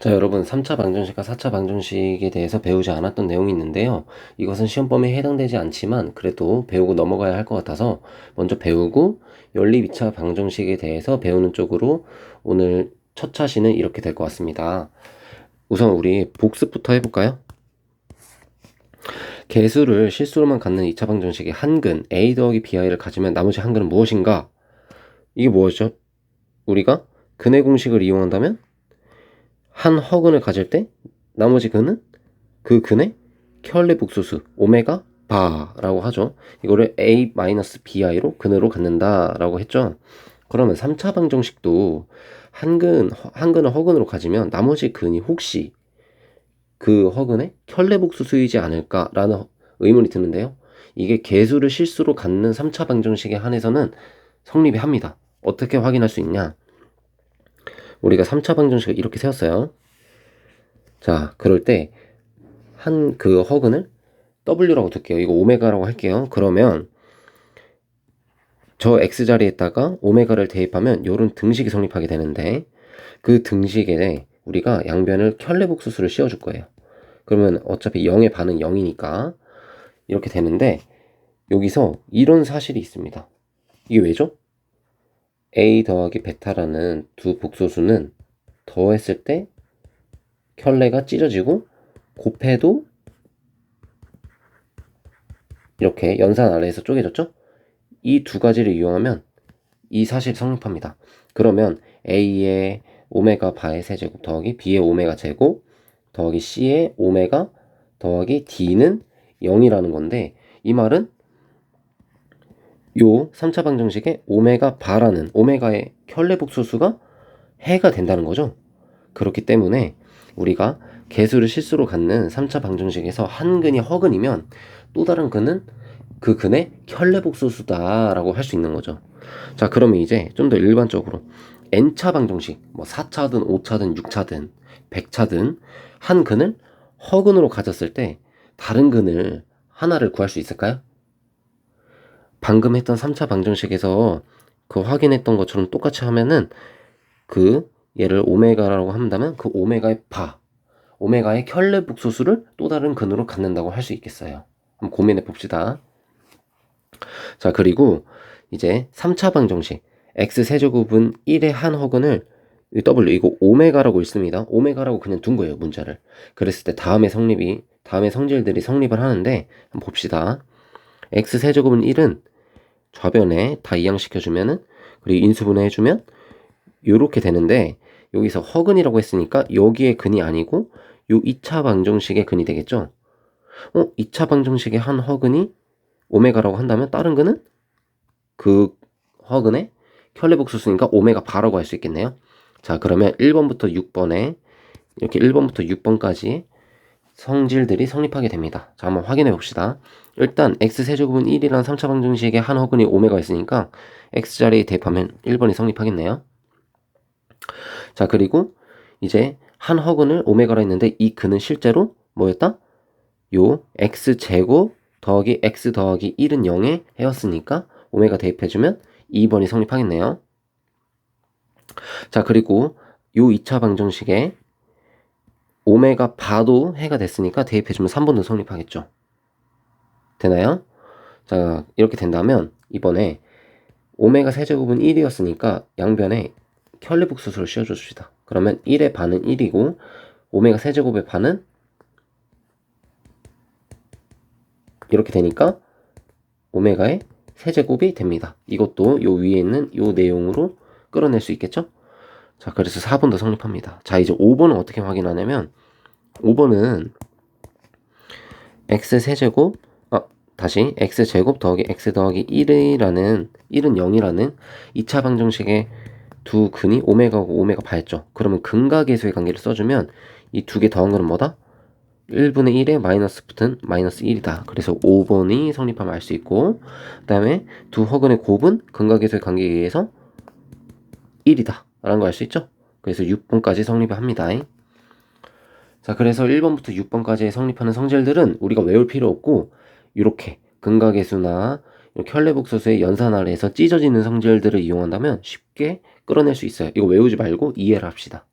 자, 여러분, 3차 방정식과 4차 방정식에 대해서 배우지 않았던 내용이 있는데요. 이것은 시험 범위에 해당되지 않지만 그래도 배우고 넘어가야 할 것 같아서 먼저 배우고 연립 2차 방정식에 대해서 배우는 쪽으로 오늘 첫 차시는 이렇게 될 것 같습니다. 우선 우리 복습부터 해볼까요? 개수를 실수로만 갖는 2차 방정식의 한근 a 더하기 bi를 가지면 나머지 한근은 무엇인가? 이게 뭐였죠? 우리가 근의 공식을 이용한다면 한 허근을 가질 때 나머지 근은 그 근의 켤레 복소수 오메가 바라고 하죠. 이거를 a-bi로 근으로 갖는다라고 했죠. 그러면 3차 방정식도 한근 한근을 허근으로 가지면 나머지 근이 혹시 그 허근의 켤레 복소수이지 않을까라는 의문이 드는데요. 이게 개수를 실수로 갖는 3차 방정식에 한해서는 성립이 합니다. 어떻게 확인할 수 있냐? 우리가 3차 방정식을 이렇게 세웠어요. 자, 그럴 때 한 그 허근을 W라고 둘게요. 이거 오메가라고 할게요. 그러면 저 X 자리에다가 오메가를 대입하면 요런 등식이 성립하게 되는데 그 등식에 우리가 양변을 켤레복수수를 씌워줄 거예요. 그러면 어차피 0의 반은 0이니까 이렇게 되는데 여기서 이런 사실이 있습니다. 이게 왜죠? A 더하기 베타라는 두 복소수는 더했을 때 켤레가 찢어지고 곱해도 이렇게 연산 아래에서 쪼개졌죠? 이 두 가지를 이용하면 이 사실이 성립합니다. 그러면 a의 오메가 바의 세제곱 더하기 b의 오메가 제곱 더하기 c의 오메가 더하기 d는 0이라는 건데 이 말은 요 3차 방정식의 오메가 바라는 오메가의 켤레 복소수가 해가 된다는 거죠. 그렇기 때문에 우리가 개수를 실수로 갖는 3차 방정식에서 한 근이 허근이면 또 다른 근은 그 근의 켤레 복소수다라고 할 수 있는 거죠. 자, 그러면 이제 좀 더 일반적으로 n차 방정식, 뭐 4차든 5차든 6차든 100차든 한 근을 허근으로 가졌을 때 다른 근을 하나를 구할 수 있을까요? 방금 했던 3차 방정식에서 그 확인했던 것처럼 똑같이 하면은 그 얘를 오메가라고 한다면 그 오메가의 바, 오메가의 켤레 복소수를 또 다른 근으로 갖는다고 할 수 있겠어요. 한번 고민해 봅시다. 자, 그리고 이제 3차 방정식 x 세제곱은 1의 한 허근을 W 이거 오메가라고 있습니다. 오메가라고 그냥 둔 거예요, 문자를. 그랬을 때 다음에 성립이 다음에 성질들이 성립을 하는데 한번 봅시다. x 세제곱은 1은 좌변에 다 이항시켜 주면은 그리고 인수분해 해주면 요렇게 되는데 여기서 허근이라고 했으니까 여기에 근이 아니고 요 2차 방정식의 근이 되겠죠. 어, 2차 방정식의 한 허근이 오메가라고 한다면 다른 근은 그 허근의 켤레복수수니까 오메가 바라고 할 수 있겠네요. 자, 그러면 1번부터 6번에 이렇게 1번부터 6번까지 성질들이 성립하게 됩니다. 자, 한번 확인해 봅시다. 일단 x세제곱은 1이라는 3차 방정식의 한 허근이 오메가 있으니까 x자리에 대입하면 1번이 성립하겠네요. 자, 그리고 이제 한 허근을 오메가로 했는데 이 근은 실제로 뭐였다? 요 x제곱 더하기 x 더하기 1은 0에 해왔으니까 오메가 대입해주면 2번이 성립하겠네요. 자, 그리고 요 2차 방정식에 오메가 바도 해가 됐으니까 대입해주면 3번도 성립하겠죠. 되나요? 자, 이렇게 된다면 이번에 오메가 세제곱은 1이었으니까 양변에 켤레복수수를 씌워줍시다. 그러면 1의 반은 1이고 오메가 세제곱의 반은 이렇게 되니까 오메가의 세제곱이 됩니다. 이것도 요 위에 있는 요 내용으로 끌어낼 수 있겠죠? 자, 그래서 4번도 성립합니다. 자, 이제 5번은 어떻게 확인하냐면 5번은 x 세제곱 아, 다시 x 제곱 더하기 x 더하기 1이라는 1은 0이라는 2차 방정식의 두 근이 오메가고 오메가 바였죠. 그러면 근과 계수의 관계를 써주면 이 두 개 더한 거는 뭐다? 1분의 1에 마이너스 붙은 마이너스 1이다. 그래서 5번이 성립하면 알 수 있고 그 다음에 두 허근의 곱은 근과 계수의 관계에 의해서 1이다. 라는 거알수 있죠? 그래서 6번까지 성립을 합니다. 자, 그래서 1번부터 6번까지 성립하는 성질들은 우리가 외울 필요 없고 이렇게 근과 계수나 켤레복소수의 연산 아래에서 찢어지는 성질들을 이용한다면 쉽게 끌어낼 수 있어요. 이거 외우지 말고 이해를 합시다.